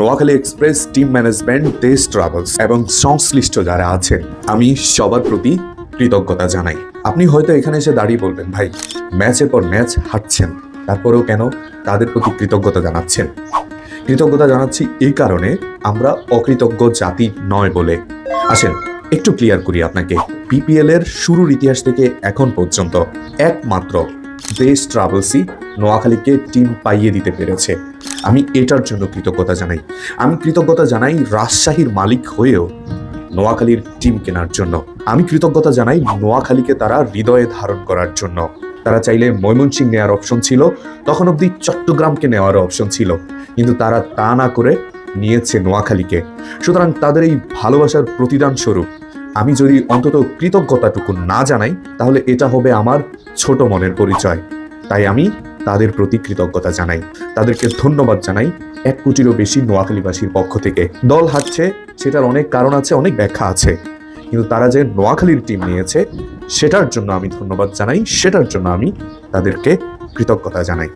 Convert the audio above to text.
Noakhali express team management Desh travels এবং সংশ্লিষ্ট যারা আছেন, আমি সবার প্রতি কৃতজ্ঞতা জানাই। আপনি হয়তো এখানে এসে দাঁড়িয়ে বলবেন, ভাই ম্যাচের পর ম্যাচ হাঁটছেন তারপরেও কেন তাদের প্রতি কৃতজ্ঞতা জানাচ্ছেন? কৃতজ্ঞতা জানাচ্ছি এই কারণে আমরা অকৃতজ্ঞ জাতি নয় বলে। আসেন, একটু ক্লিয়ার করি আপনাকে। বিপিএল এর শুরুর ইতিহাস থেকে এখন পর্যন্ত একমাত্র দেশ ট্রাভেলসই নোয়াখালীকে টিম পাইয়ে দিতে পেরেছে। আমি এটার জন্য কৃতজ্ঞতা জানাই। আমি কৃতজ্ঞতা জানাই রাজশাহীর মালিক হয়েও নোয়াখালীর টিম কেনার জন্য। আমি কৃতজ্ঞতা জানাই নোয়াখালীকে তারা হৃদয়ে ধারণ করার জন্য। তারা চাইলে ময়মনসিং নেওয়ার অপশন ছিল, তখন অবধি চট্টগ্রামকে নেওয়ার অপশন ছিল। কিন্তু তারা তা না করে নিয়েছে নোয়াখালীকে। সুতরাং তাদের এই ভালোবাসার প্রতিদান স্বরূপ আমি যদি অন্তত কৃতজ্ঞতাটুকু না জানাই, তাহলে এটা হবে আমার ছোট মনের পরিচয়। তাই আমি তাদের প্রতি কৃতজ্ঞতা জানাই। তাদেরকে ধন্যবাদ জানাই এক কোটিরও বেশি নোয়াখালীবাসীর পক্ষ থেকে। দল হারছে সেটার অনেক কারণ আছে, অনেক ব্যাখ্যা আছে। কিন্তু তারা যে নোয়াখালীর টিম নিয়েছে, সেটার জন্য আমি ধন্যবাদ জানাই, সেটার জন্য আমি তাদেরকে কৃতজ্ঞতা জানাই।